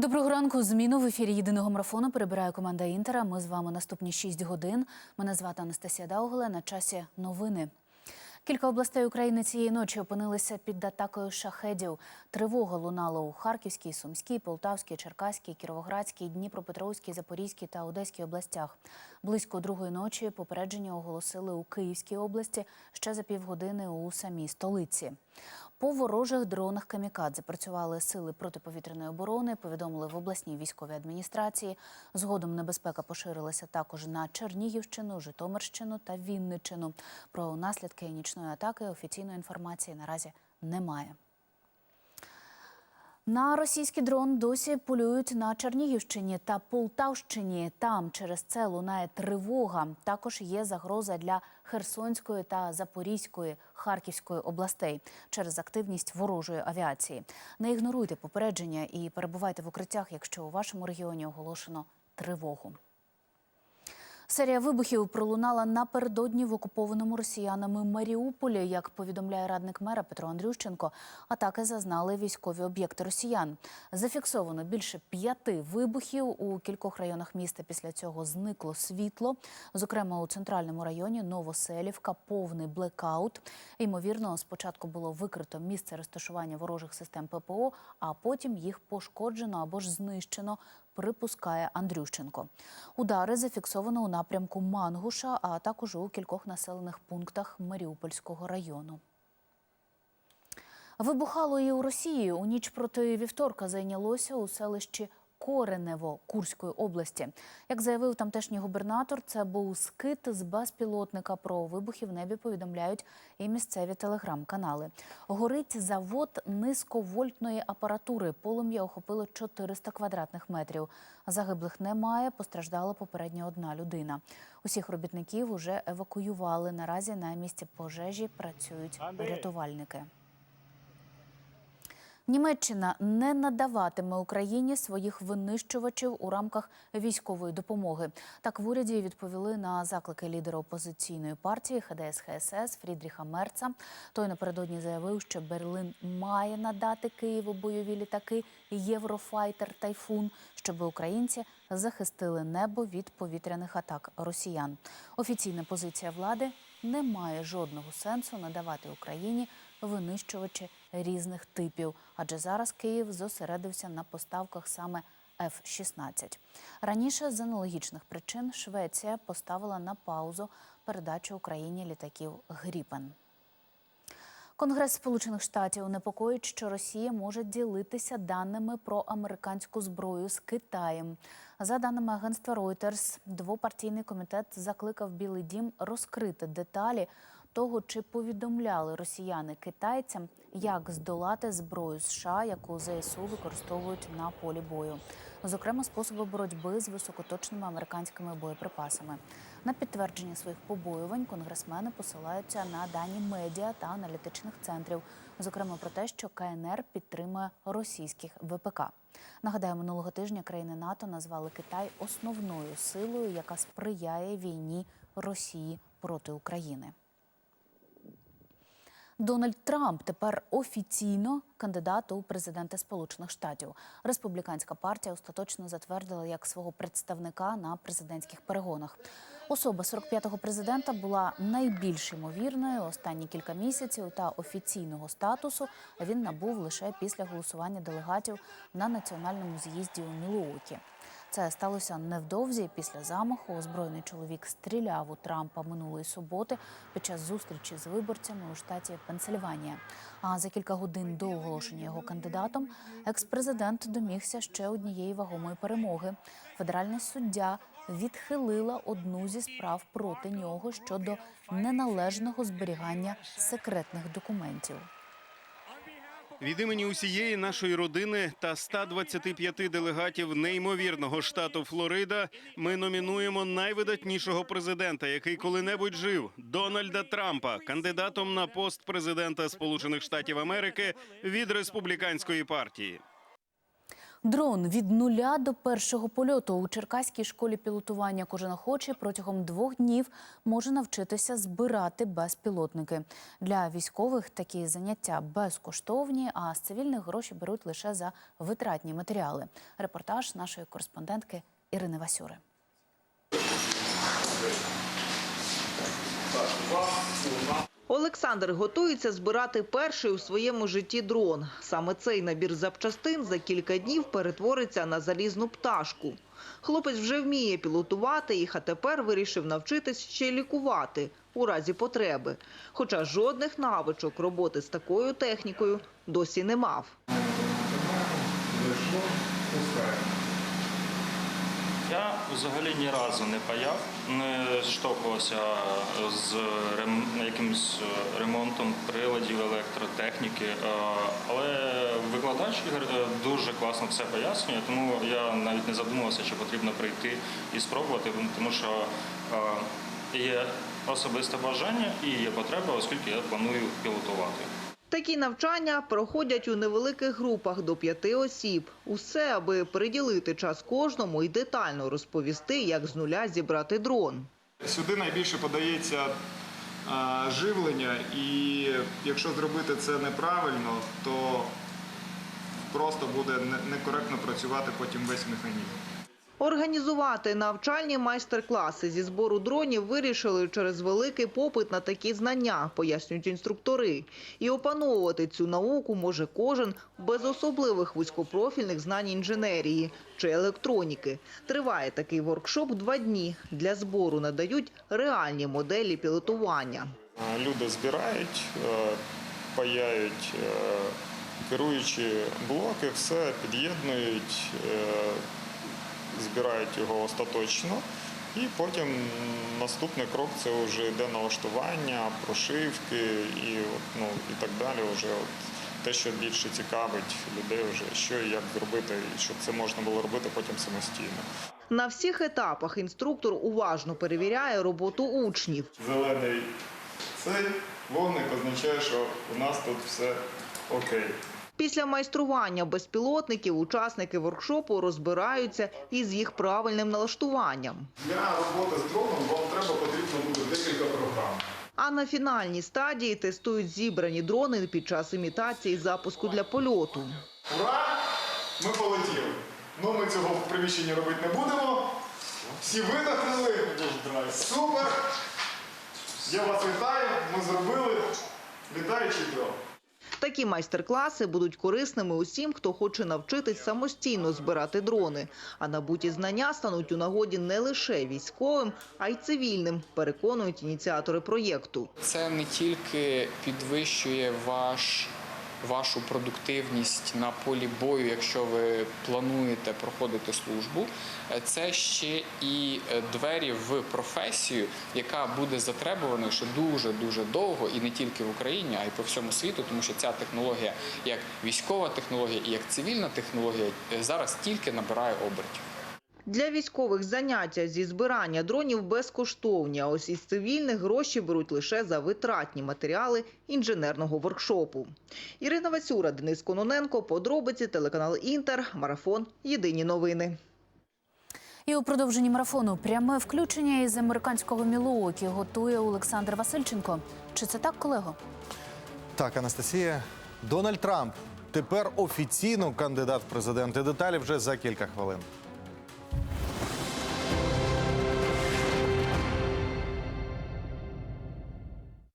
Доброго ранку. Зміну в ефірі єдиного марафону перебирає команда Інтера. Ми з вами наступні 6 годин. Мене звати Анастасія Даугеле. На часі новини. Кілька областей України цієї ночі опинилися під атакою шахедів. Тривога лунала у Харківській, Сумській, Полтавській, Черкаській, Кіровоградській, Дніпропетровській, Запорізькій та Одеській областях. Близько другої ночі попередження оголосили у Київській області ще за півгодини у самій столиці. По ворожих дронах камікадзе працювали сили протиповітряної оборони. Повідомили в обласній військовій адміністрації. Згодом небезпека поширилася також на Чернігівщину, Житомирщину та Вінниччину. Про наслідки нічної атаки офіційної інформації наразі немає. На російський дрон досі полюють на Чернігівщині та Полтавщині. Там через це лунає тривога. Також є загроза для Херсонської та Запорізької, Харківської областей через активність ворожої авіації. Не ігноруйте попередження і перебувайте в укриттях, якщо у вашому регіоні оголошено тривогу. Серія вибухів пролунала напередодні в окупованому росіянами Маріуполі. Як повідомляє радник мера Петро Андрющенко, атаки зазнали військові об'єкти росіян. Зафіксовано більше п'яти вибухів у кількох районах міста. Після цього зникло світло. Зокрема, у центральному районі Новоселівка повний блекаут. Ймовірно, спочатку було викрито місце розташування ворожих систем ППО, а потім їх пошкоджено або ж знищено припускає Андрющенко. Удари зафіксовано у напрямку Мангуша, а також у кількох населених пунктах Маріупольського району. Вибухало і у Росії. У ніч проти вівторка зайнялося у селищі Коренево Курської області. Як заявив тамтешній губернатор, це був скит з безпілотника. Про вибухи в небі повідомляють і місцеві телеграм-канали. Горить завод низьковольтної апаратури. Полум'я охопило 400 квадратних метрів. Загиблих немає. Постраждала попередньо одна людина. Усіх робітників уже евакуювали. Наразі на місці пожежі працюють рятувальники. Німеччина не надаватиме Україні своїх винищувачів у рамках військової допомоги. Так в уряді відповіли на заклики лідера опозиційної партії ХДС ХСС Фрідріха Мерца. Той напередодні заявив, що Берлин має надати Києву бойові літаки Єврофайтер Тайфун, щоб українці захистили небо від повітряних атак росіян. Офіційна позиція влади не має жодного сенсу надавати Україні винищувачі різних типів, адже зараз Київ зосередився на поставках саме F-16. Раніше з аналогічних причин Швеція поставила на паузу передачу Україні літаків Гріпен. Конгрес Сполучених Штатів непокоїть, що Росія може ділитися даними про американську зброю з Китаєм. За даними агентства Reuters, двопартійний комітет закликав Білий Дім розкрити деталі того, чи повідомляли росіяни китайцям, як здолати зброю США, яку ЗСУ використовують на полі бою, зокрема способи боротьби з високоточними американськими боєприпасами. На підтвердження своїх побоювань конгресмени посилаються на дані медіа та аналітичних центрів, зокрема про те, що КНР підтримує російських ВПК. Нагадаю, минулого тижня країни НАТО назвали Китай основною силою, яка сприяє війні Росії проти України. Дональд Трамп тепер офіційно кандидат у президенти Сполучених Штатів. Республіканська партія остаточно затвердила як свого представника на президентських перегонах. Особа 45-го президента була найбільш ймовірною останні кілька місяців та офіційного статусу він набув лише після голосування делегатів на національному з'їзді у Мілуокі. Це сталося невдовзі після замаху. Озброєний чоловік стріляв у Трампа минулої суботи під час зустрічі з виборцями у штаті Пенсильванія. А за кілька годин до оголошення його кандидатом екс-президент домігся ще однієї вагомої перемоги. Федеральний суддя відхилила одну зі справ проти нього щодо неналежного зберігання секретних документів. Від імені усієї нашої родини та 125 делегатів неймовірного штату Флорида ми номінуємо найвидатнішого президента, який коли-небудь жив Дональда Трампа, кандидатом на пост президента Сполучених Штатів Америки від республіканської партії. Дрон від нуля до першого польоту у Черкаській школі пілотування кожен охочий протягом двох днів може навчитися збирати безпілотники. Для військових такі заняття безкоштовні, а з цивільних гроші беруть лише за витратні матеріали. Репортаж нашої кореспондентки Ірини Васюри. Олександр готується збирати перший у своєму житті дрон. Саме цей набір запчастин за кілька днів перетвориться на залізну пташку. Хлопець вже вміє пілотувати їх, а тепер вирішив навчитись ще лікувати у разі потреби. Хоча жодних навичок роботи з такою технікою досі не мав. Я взагалі ні разу не паяв, не штовхувався з рем- якимось е, ремонтом приладів електротехніки, е, але викладач е, дуже класно все пояснює, тому я навіть не задумувався, чи потрібно прийти і спробувати, тому що є особисте бажання і є потреба, оскільки я планую пілотувати. Такі навчання проходять у невеликих групах до п'яти осіб. Усе, аби приділити час кожному і детально розповісти, як з нуля зібрати дрон. Сюди найбільше подається живлення, і якщо зробити це неправильно, то просто буде некоректно працювати потім весь механізм. Організувати навчальні майстер-класи зі збору дронів вирішили через великий попит на такі знання, пояснюють інструктори. І опановувати цю науку може кожен без особливих вузькопрофільних знань інженерії чи електроніки. Триває такий воркшоп два дні. Для збору надають реальні моделі пілотування. Люди збирають, е, паяють е, керуючі блоки, все під'єднують, е, збирають його остаточно. І потім наступний крок це вже йде налаштування, прошивки і, от, ну, і так далі. Вже от те, що більше цікавить людей, вже що і як зробити, і щоб це можна було робити потім самостійно. На всіх етапах інструктор уважно перевіряє роботу учнів. Зелений цей вогник означає, що у нас тут все окей. Після майстрування безпілотників учасники воркшопу розбираються із їх правильним налаштуванням. Для роботи з дроном вам треба потрібно буде декілька програм. А на фінальній стадії тестують зібрані дрони під час імітації запуску для польоту. Ура! Ми полетіли. Ну ми цього в приміщенні робити не будемо. Всі видихнули. Супер! Я вас вітаю. Ми зробили літаючий дрон. Такі майстер-класи будуть корисними усім, хто хоче навчитись самостійно збирати дрони. А набуті знання стануть у нагоді не лише військовим, а й цивільним, переконують ініціатори проєкту. Це не тільки підвищує ваш, вашу продуктивність на полі бою, якщо ви плануєте проходити службу, е, це ще і е, двері в професію, яка буде затребуваною ще дуже дуже довго, і не тільки в Україні, а й по всьому світу, тому що ця технологія, як військова технологія і як цивільна технологія, е, зараз тільки набирає обертів. Для військових заняття зі збирання дронів безкоштовні, а ось із цивільних гроші беруть лише за витратні матеріали інженерного воркшопу. Ірина Васюра, Денис Кононенко, подробиці, телеканал Інтер, Марафон, Єдині новини. І у продовженні марафону пряме включення із американського Мілуокі готує Олександр Васильченко. Чи це так, колего? Так, Анастасія, Дональд Трамп тепер офіційно кандидат в президенти. Деталі вже за кілька хвилин.